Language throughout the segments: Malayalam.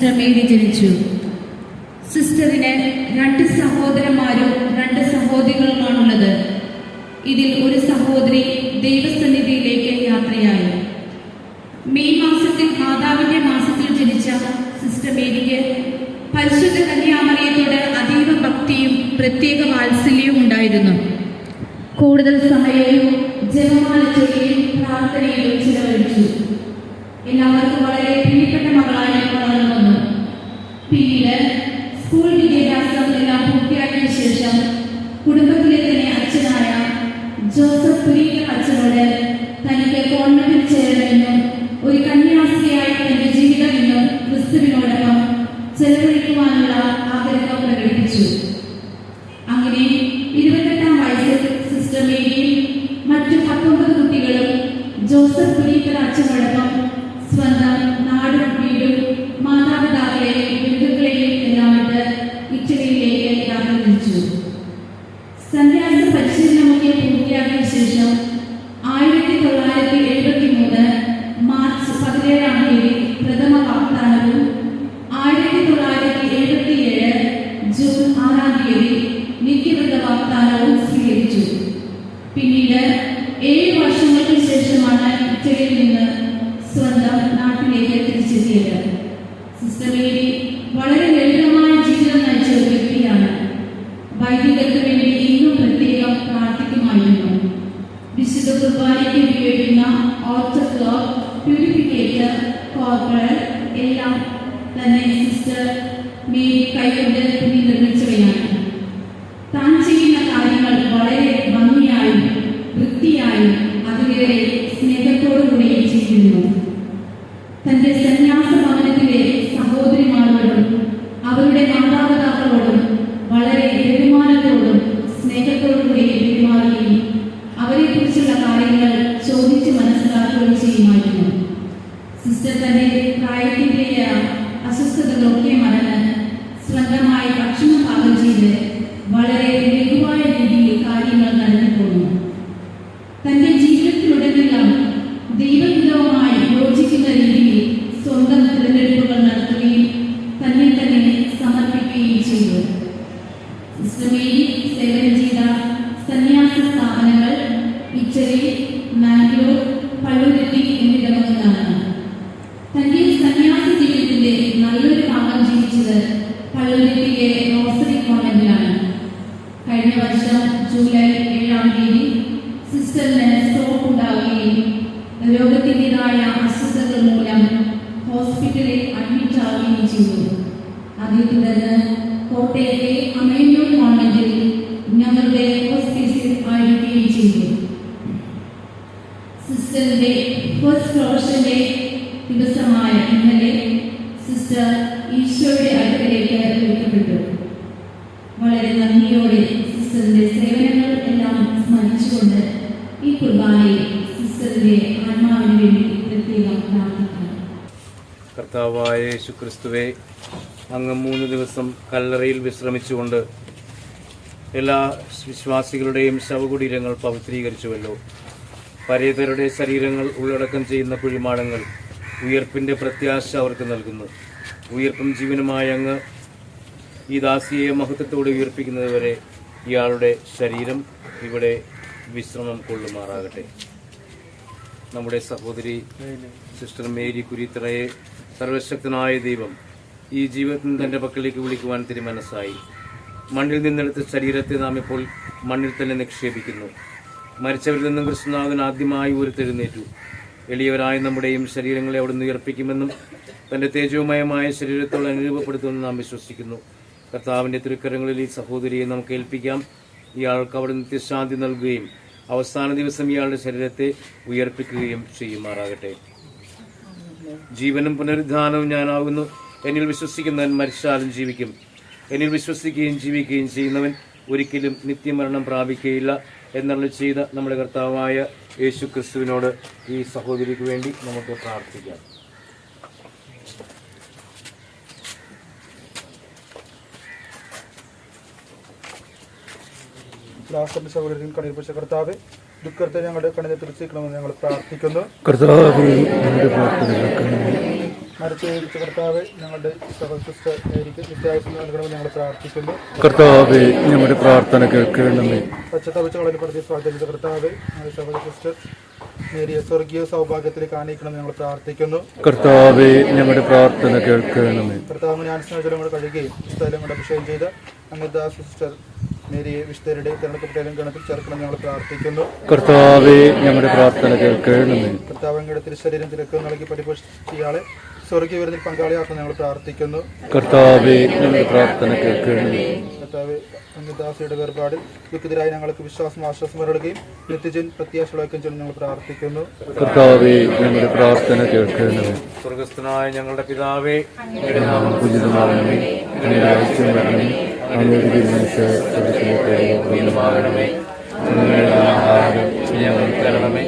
സിസ്റ്റർ മേരി ജനിച്ചു. സിസ്റ്ററിന് രണ്ട് സഹോദരന്മാരും രണ്ട് സഹോദരികളുമാണുള്ളത്. ഇതിൽ ഒരു സഹോദരി ദൈവസന്നിധിയിലേക്ക് യാത്രയായി. മെയ് മാസത്തിൽ മാതാവിന്റെ മാസത്തിൽ ജനിച്ച സിസ്റ്റർ മേരിക്ക് പരിശുദ്ധ കന്യാമറിയത്തോട് അതീവ ഭക്തിയും പ്രത്യേക വാത്സല്യവും ഉണ്ടായിരുന്നു. കൂടുതൽ സമയവും ജപമാല ചൊല്ലിയും പ്രാർത്ഥനയിലും ചിലവഴിച്ചു. എല്ലാവർക്കും വളരെ പ്രിയപ്പെട്ട മകളായി പിന്നീട് സ്കൂൾ വിദ്യാഭ്യാസം 人生 എല്ലാം സിസ്റ്ററിന്റെ ഫസ്റ്റ് പ്രൊഫഷന്റെ ദിവസമായ ഇന്നലെ സിസ്റ്റർ ഈശോയുടെ അടുക്കലേക്ക് വിളിക്കപ്പെട്ടു വളരെ നന്ദിയോടെ സിസ്റ്ററിന്റെ സേവനങ്ങൾ എല്ലാം സ്മരിച്ചുകൊണ്ട് ഈ കുർബാനയിൽ സിസ്റ്ററിന്റെ ആത്മാവിന് വേണ്ടി പ്രത്യേകം പ്രാർത്ഥിക്കാം കർത്താവായ യേശുക്രിസ്തുവെ അങ്ങ് മൂന്ന് ദിവസം കല്ലറയിൽ വിശ്രമിച്ചുകൊണ്ട് എല്ലാ വിശ്വാസികളുടെയും ശവകുടീരങ്ങൾ പവിത്രീകരിച്ചുവല്ലോ. പരേതരുടെ ശരീരങ്ങൾ ഉള്ളടക്കം ചെയ്യുന്ന കുഴിമാടങ്ങൾ ഉയർപ്പിന്റെ പ്രത്യാശ അവർക്ക് നൽകുന്നു. ഉയർപ്പും ജീവനുമായ അങ്ങ് ഈ ദാസിയെ മഹത്വത്തോടെ ഉയർപ്പിക്കുന്നത് വരെ ഇയാളുടെ ശരീരം ഇവിടെ വിശ്രമം കൊള്ളുമാറാകട്ടെ. നമ്മുടെ സഹോദരി സിസ്റ്റർ മേരി കുരിത്തറയെ സർവശക്തനായ ദൈവം ഈ ജീവിതത്തിൽ തന്റെ പക്കലേക്ക് വിളിക്കുവാൻ തിരുമനസ്സായി. മണ്ണിൽ നിന്നെടുത്ത ശരീരത്തെ നാം ഇപ്പോൾ മണ്ണിൽ തന്നെ നിക്ഷേപിക്കുന്നു. മരിച്ചവരിൽ നിന്നും കൃഷ്ണനാഥൻ ആദ്യമായി ഉയർത്തെഴുന്നേറ്റു എളിയവരായ നമ്മുടെയും ശരീരങ്ങളെ അവിടുന്ന് ഉയർപ്പിക്കുമെന്നും തന്റെ തേജോമയമായ ശരീരത്തോട് അനുരൂപപ്പെടുത്തുമെന്ന് നാം വിശ്വസിക്കുന്നു. കർത്താവിന്റെ തിരുക്കരങ്ങളിൽ ഈ സഹോദരിയെ നമുക്ക് ഏൽപ്പിക്കാം. ഇയാൾക്ക് അവിടെ നിത്യശാന്തി നൽകുകയും അവസാന ദിവസം ഇയാളുടെ ശരീരത്തെ ഉയർപ്പിക്കുകയും ചെയ്യുമാറാകട്ടെ. ജീവനും പുനരുദ്ധാനവും ഞാനാകുന്നു. എന്നിൽ വിശ്വസിക്കുന്നവൻ മരിച്ചാലും ജീവിക്കും. എന്നിൽ വിശ്വസിക്കുകയും ജീവിക്കുകയും ചെയ്യുന്നവൻ ഒരിക്കലും നിത്യമരണം പ്രാപിക്കുകയില്ല. എന്നുള്ള ചെയ്ത നമ്മുടെ കർത്താവായ യേശു ക്രിസ്തുവിനോട് ഈ സഹോദരിക്ക് വേണ്ടി നമുക്ക് പ്രാർത്ഥിക്കാം. സൗകര്യത്തിൽ കണിയിപ്പിച്ച കർത്താവ് ദുഃഖത്തെ ഞങ്ങളുടെ കണ്ണിനെ തിരിച്ചിരിക്കണമെന്ന് ഞങ്ങൾ പ്രാർത്ഥിക്കുന്നു. കർത്താവേ കർത്താവ് ഞങ്ങളുടെ നിത്യാവശ്യം നൽകണമെന്ന് ഞങ്ങൾ പ്രാർത്ഥിക്കുന്നു. കർത്താവെ ഞങ്ങളുടെ പ്രാർത്ഥന കേൾക്കണമേ. സ്വാഗതിച്ച കർത്താവ് ഞങ്ങളുടെ സ്വർഗീയ സൗഭാഗ്യത്തിലേക്ക് ആനയിക്കണമെന്ന് ഞങ്ങൾ പ്രാർത്ഥിക്കുന്നു. കർത്താവെ ഞങ്ങളുടെ പ്രാർത്ഥന കേൾക്കണമേ. കർത്താവ് ഞാൻ സ്നേഹജലം കൂടെ കഴുകുകയും സ്ഥലം കൂടെ അഭിഷേകം ചെയ്ത് അങ്ങനത്തെ സിസ്റ്റർ മേരിയെ വിശുദ്ധരുടെ തിരഞ്ഞെടുക്കപ്പെട്ട ഗണത്തിൽ ചേർക്കണം ഞങ്ങൾ പ്രാർത്ഥിക്കുന്നു. കർത്താവെ ഞങ്ങളുടെ പ്രാർത്ഥന കേൾക്കണമേ. കർത്താവ് അങ്ങയുടെ തിരുശരീരം തിരക്ക് നൽകി പരിപോഷിച്ച ഇയാളെ സ്വർഗീയ വിരുന്നിൽ പങ്കാളിയാക്കാൻ ഞങ്ങൾ പ്രാർത്ഥിക്കുന്നു. കർത്താവെ ഞങ്ങളുടെ പ്രാർത്ഥന കേൾക്കണമേ കർത്താവ് ദാസിയുടെ വേർപാടിൽ ദുഃഖിതരായി ഞങ്ങൾക്ക് വിശ്വാസം ആശ്വാസം നൽകുകയും നിത്യജൻ പ്രത്യാശകളൊക്കെ ഞങ്ങൾ പ്രാർത്ഥിക്കുന്നു. കർത്താവെ ഞങ്ങളുടെ പ്രാർത്ഥന കേൾക്കണമേ സ്വർഗസ്ഥനായ ഞങ്ങളുടെ പിതാവേ ഉചിതമാകണമേ രാജ്യം വരണമേ. പൂർണമാകണമേ ഞങ്ങളുടെ ആഹാരം ഞങ്ങൾക്ക് തരണമേ.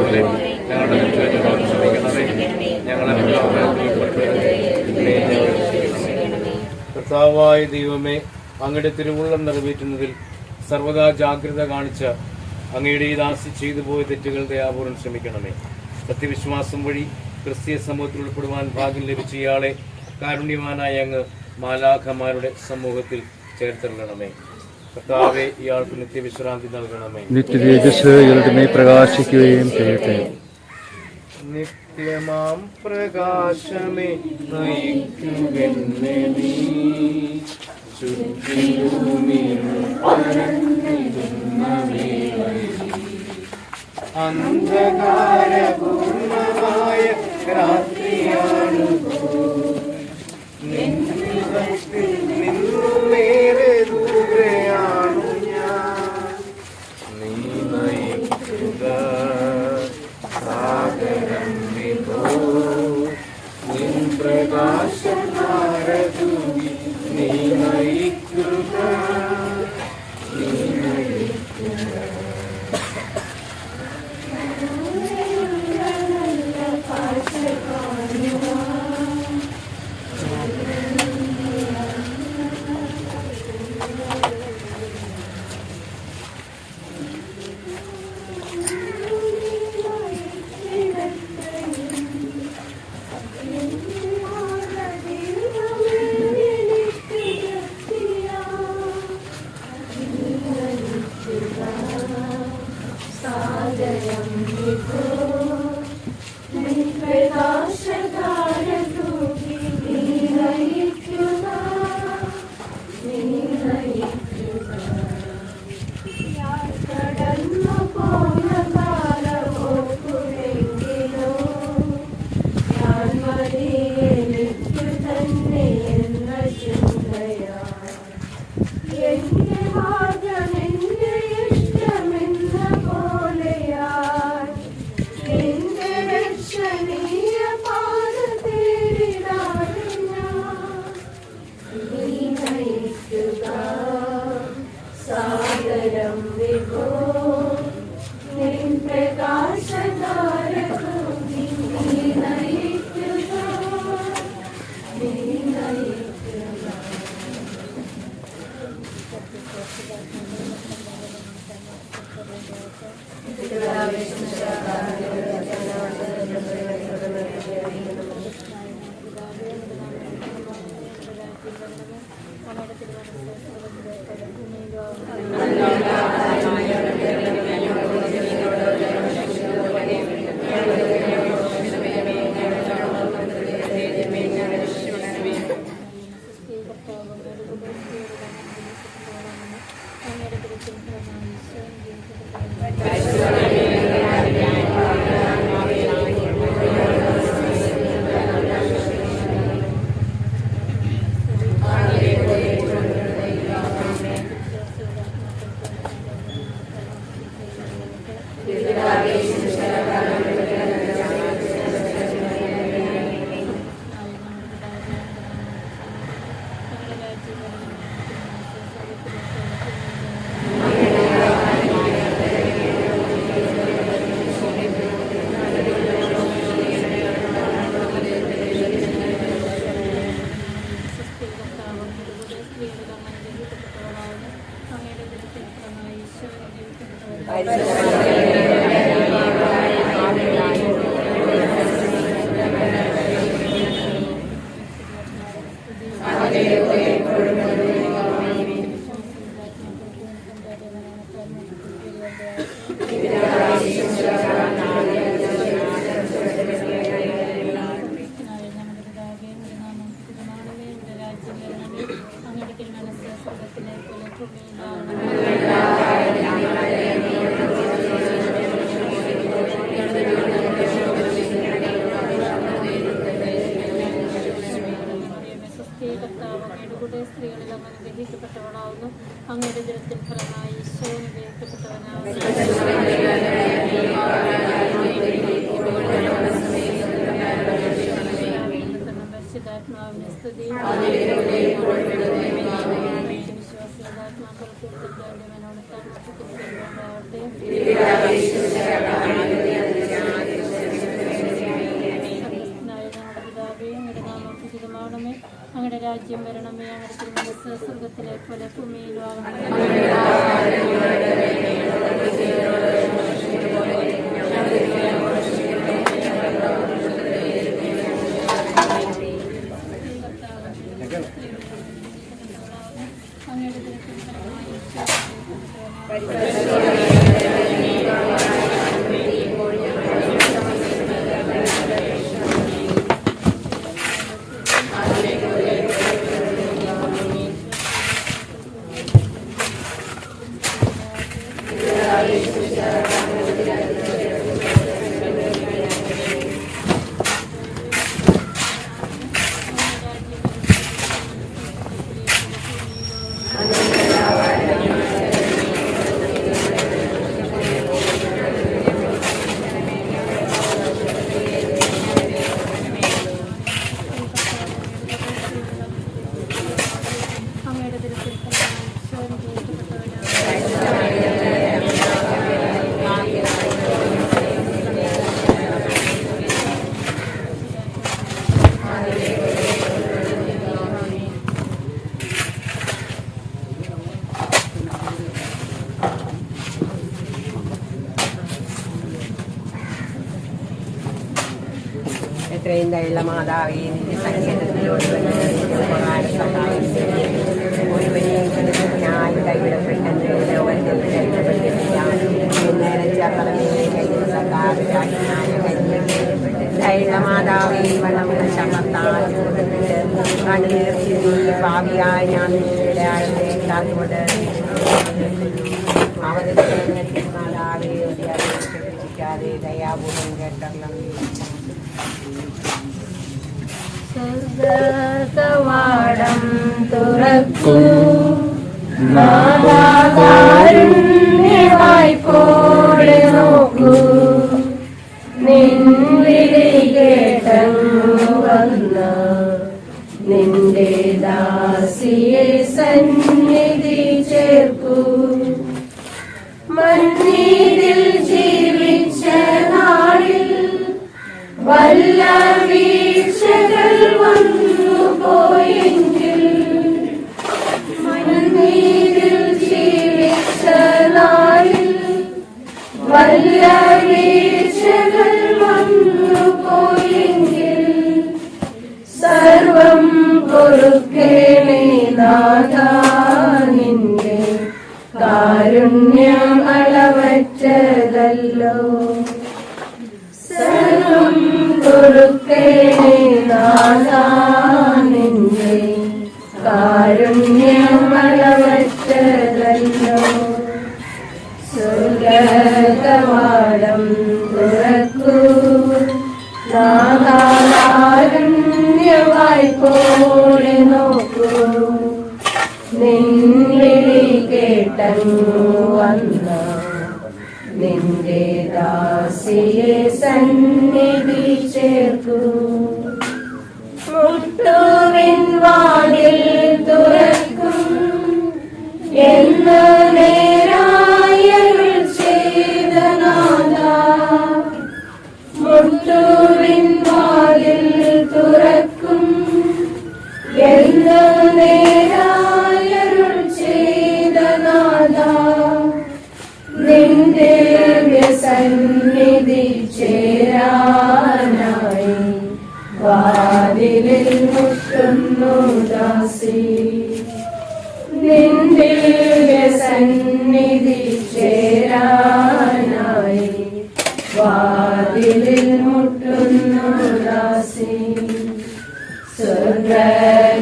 പോലെ ഞങ്ങളുടെ തെറ്റുകളോട് ക്ഷമിക്കണമേ ഞങ്ങളെ. കർത്താവായ ദൈവമേ അങ്ങയുടെ തിരുവുള്ളം നിറവേറ്റുന്നതിൽ സർവദാ ജാഗ്രത കാണിച്ച് അങ്ങയുടെ ഈ ദാസി ചെയ്തു പോയ തെറ്റുകൾ ദയാപൂർവം ശ്രമിക്കണമേ സത്യവിശ്വാസം വഴി ക്രിസ്തീയ സമൂഹത്തിൽ ഉൾപ്പെടുവാൻ ഭാഗ്യം ലഭിച്ച ഇയാളെ കാരുണ്യവാനായ അങ്ങ് മാലാഖമാരുടെ സമൂഹത്തിൽ ചേർത്തിടണമേ. കർത്താവെ ഇയാൾക്ക് നിത്യവിശ്രാന്തി നൽകണമേ. നിത്യതേജസ് പ്രകാശിക്കുകയും ചെയ്യട്ടെ. നിത്യമാം പ്രകാശമേ നയിക്കുവെന്നെ നീ. അന്ധകാരപൂർണമായ രാത്രിയാണ് സാഗരം Thank you. രാജ്യം വരണമേ. തിരുമനസ് സ്വർഗത്തിലെ പോലെ ഭൂമിയിലും ആകണമേ എത്രയും ദയുള്ള മാതാവേ നിന്റെ സങ്കേതത്തിലോട് ഉപകാര സഹായം ഒരുവനെയും ഞാൻ കൈവിടപ്പെട്ടെന്ന് ലോകത്തിൽ ദയുള്ള മാതാവേ വള്ളമുള്ള ശമത്താൽ കണ്ണീർ ചിന്തി ഭാവിയായ ഞാൻ നിങ്ങളുടെ ഒരു അറിയിച്ച് രക്ഷിക്കാതെ ദയാപൂർവം കേട്ടല്ലോ സ്വർഗകവാടം തുറക്കൂ. നാദാകാരുണ്യമായി പോടെ നോക്കൂ. നിൻവിളി കേട്ടങ്ങു വന്ന. നിന്റെ ദാസിയെ സന്നിധി സർവം പൊറുക്കേണേ നാഥാ നിന്റെ കാരുണ്യം അളവറ്റതല്ലോ സ്വർഗകവാടം തുറക്കൂ നാദാകാരുണ്യമായി പോടെ നോക്കൂ. നിൻവിളി കേട്ടങ്ങു. വാതിലിൽ മുട്ടുന്നു ദാസി. നിന്റെ സന്നിധി ചേരാനായി. വാതിലിൽ മുട്ടുന്നു ദാസി. സ്വർഗവാരം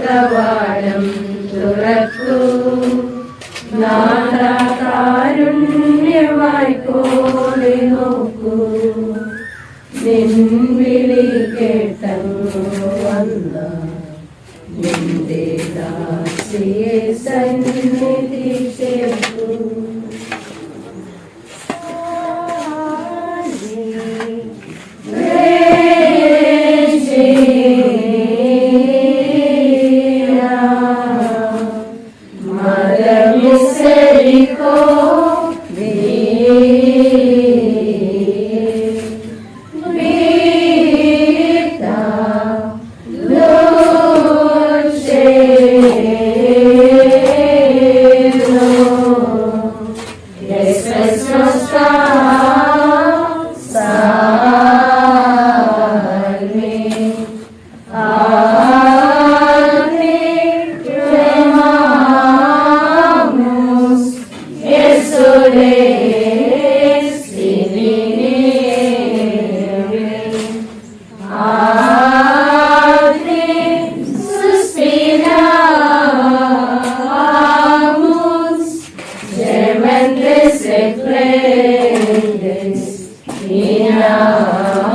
ദാസിയെ സന്നിധി Yeah.